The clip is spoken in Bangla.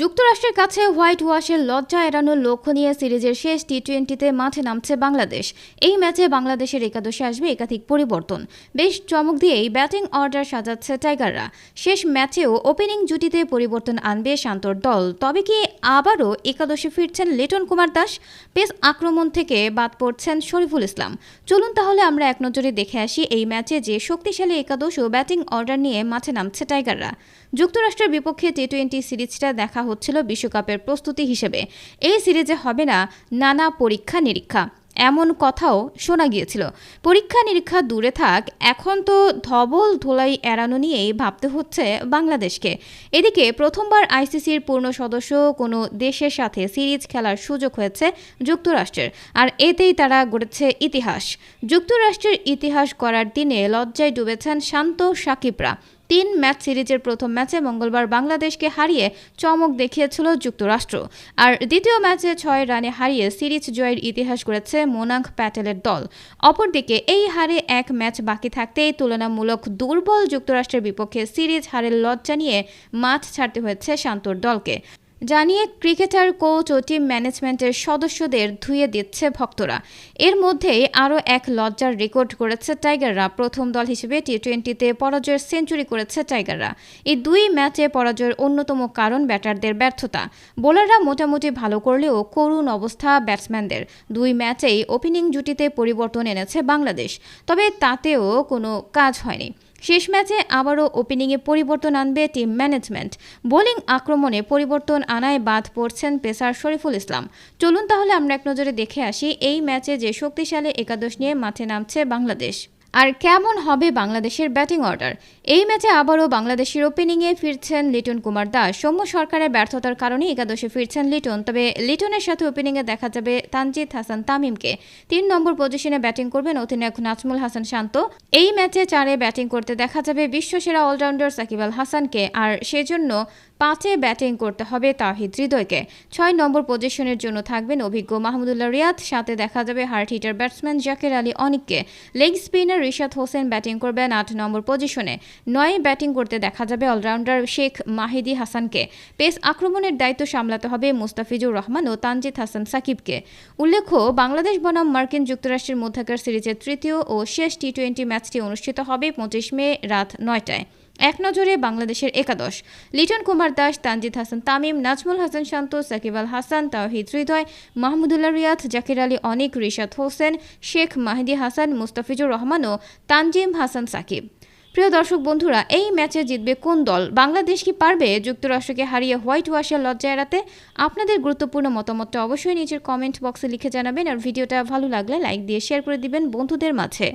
যুক্তরাষ্ট্রের কাছে হোয়াইট ওয়াশের লজ্জা এড়ানোর লক্ষ্য নিয়ে সিরিজের শেষ টি টোয়েন্টিতে মাঠে নামছে বাংলাদেশ। এই ম্যাচে বাংলাদেশের একাদশে আসবে একাধিক পরিবর্তন। বেশ চমক দিয়েই ব্যাটিং অর্ডার সাজাচ্ছে টাইগাররা। শেষ ম্যাচেও ওপেনিং জুটিতে পরিবর্তন আনবে শান্তর দল। তবে কি আবারও একাদশে ফিরছেন লিটন কুমার দাস? পেস আক্রমণ থেকে বাদ পড়ছেন শরীফুল ইসলাম। চলুন তাহলে আমরা এক নজরে দেখে আসি এই ম্যাচে যে শক্তিশালী একাদশ ও ব্যাটিং অর্ডার নিয়ে মাঠে নামছে টাইগাররা। যুক্তরাষ্ট্রের বিপক্ষে টি টোয়েন্টি সিরিজটা দেখা হচ্ছিল বিশ্বকাপের প্রস্তুতি হিসেবে। এই সিরিজে হবে না নানা পরীক্ষা নিরীক্ষা এমন কথাও শোনা গিয়েছিল। পরীক্ষা নিরীক্ষা দূরে থাক, এখন তো ধবল ধোলাই এড়ানো নিয়েই ভাবতে হচ্ছে বাংলাদেশকে। এদিকে প্রথমবার আইসিসির পূর্ণ সদস্য কোনো দেশের সাথে সিরিজ খেলার সুযোগ হয়েছে যুক্তরাষ্ট্রের, আর এতেই তারা গড়েছে ইতিহাস। যুক্তরাষ্ট্রের ইতিহাস করার দিনে লজ্জায় ডুবেছেন শান্ত সাকিবরা। তিন ম্যাচ সিরিজের প্রথম ম্যাচে মঙ্গলবার বাংলাদেশকে হারিয়ে চমক দেখিয়েছিল যুক্তরাষ্ট্র। আর দ্বিতীয় ম্যাচে ছয় রানে হারিয়ে সিরিজ জয়ের ইতিহাস করেছে মোনাঙ্ক প্যাটেলের দল। অপরদিকে এই হারে এক ম্যাচ বাকি থাকতেই তুলনামূলক দুর্বল যুক্তরাষ্ট্রের বিপক্ষে সিরিজ হারের লজ্জা নিয়ে মাঠ ছাড়তে হয়েছে শান্তর দলকে। জানিয়ে ক্রিকেটার, কোচ ও টিম ম্যানেজমেন্টের সদস্যদের ধুয়ে দিচ্ছে ভক্তরা। এর মধ্যেই আরও এক লজ্জার রেকর্ড করেছে টাইগাররা। প্রথম দল হিসেবে টি টোয়েন্টিতে পরাজয়ের সেঞ্চুরি করেছে টাইগাররা। এই দুই ম্যাচে পরাজয়ের অন্যতম কারণ ব্যাটারদের ব্যর্থতা। বোলাররা মোটামুটি ভালো করলেও করুণ অবস্থা ব্যাটসম্যানদের। দুই ম্যাচেই ওপেনিং জুটিতে পরিবর্তন এনেছে বাংলাদেশ। তবে তাতেও কোনো কাজ হয়নি। শেষ ম্যাচে আবারও ওপেনিংয়ে পরিবর্তন আনবে টিম ম্যানেজমেন্ট। বোলিং আক্রমণে পরিবর্তন আনায় বাদ পড়ছেন পেসার শরীফুল ইসলাম। চলুন তাহলে আমরা এক নজরে দেখে আসি, এই ম্যাচে যে শক্তিশালী একাদশ নিয়ে মাঠে নামছে বাংলাদেশ। আর কেমন হবে বাংলাদেশের ব্যাটিং অর্ডার? এই ম্যাচে আবারও বাংলাদেশের ওপেনিংয়ে ফিরছেন লিটন কুমার দাস। সৌম্য সরকারের ব্যর্থতার কারণে একাদশে ফিরছেন লিটন। তবে লিটনের সাথে ওপেনিংয়ে দেখা যাবে তানজিদ হাসান তামিমকে। তিন নম্বর পজিশনে ব্যাটিং করবেন অধিনায়ক নাজমুল হাসান শান্ত। এই ম্যাচে চারে ব্যাটিং করতে দেখা যাবে বিশ্বসেরা অলরাউন্ডার সাকিব আল হাসানকে। আর সেজন্য পাঁচে ব্যাটিং করতে হবে তাহিদ হৃদয়কে। ছয় নম্বর পজিশনের জন্য থাকবেন অভিজ্ঞ মাহমুদুল্লাহ রিয়াদ। সাথে দেখা যাবে hard hitter batsman Zakir Ali অনিককে। Leg spinner Rishad Hossain batting করবেন আট নম্বর পজিশনে। নয় ব্যাটিং করতে দেখা যাবে অলরাউন্ডার শেখ মাহিদি হাসানকে। পেস আক্রমণের দায়িত্ব সামলাতে হবে মুস্তাফিজুর রহমান ও তানজিদ হাসান সাকিবকে। উল্লেখ্য, বাংলাদেশ বনাম মার্কিন যুক্তরাষ্ট্রের মধ্যকার সিরিজের তৃতীয় ও শেষ টি টোয়েন্টি ম্যাচটি অনুষ্ঠিত হবে পঁচিশ মে রাত নয়টায়। এক নজরে বাংলাদেশের একাদশ। লিটন কুমার দাস, তানজিদ হাসান তামিম, নাজমুল হাসান শান্ত, সাকিব আল হাসান, তাওহিদ হৃদয়, মাহমুদুল্লাহ রিয়াদ, জাকির আলী অনিক, রিশাদ হোসেন, শেখ মাহিদি হাসান, মুস্তাফিজুর রহমান ও তানজিম হাসান, সাকিব। প্রিয় দর্শক বন্ধুরা, এই ম্যাচে জিতবে কোন দল? বাংলাদেশ কি পারবে যুক্তরাষ্ট্রকে হারিয়ে হোয়াইট ওয়াশের লজ্জা এড়াতে? আপনাদের গুরুত্বপূর্ণ মতামতটা অবশ্যই নিজের কমেন্ট বক্সে লিখে জানাবেন, আর ভিডিওটা ভালো লাগলে লাইক দিয়ে শেয়ার করে দিবেন বন্ধুদের মাঝে।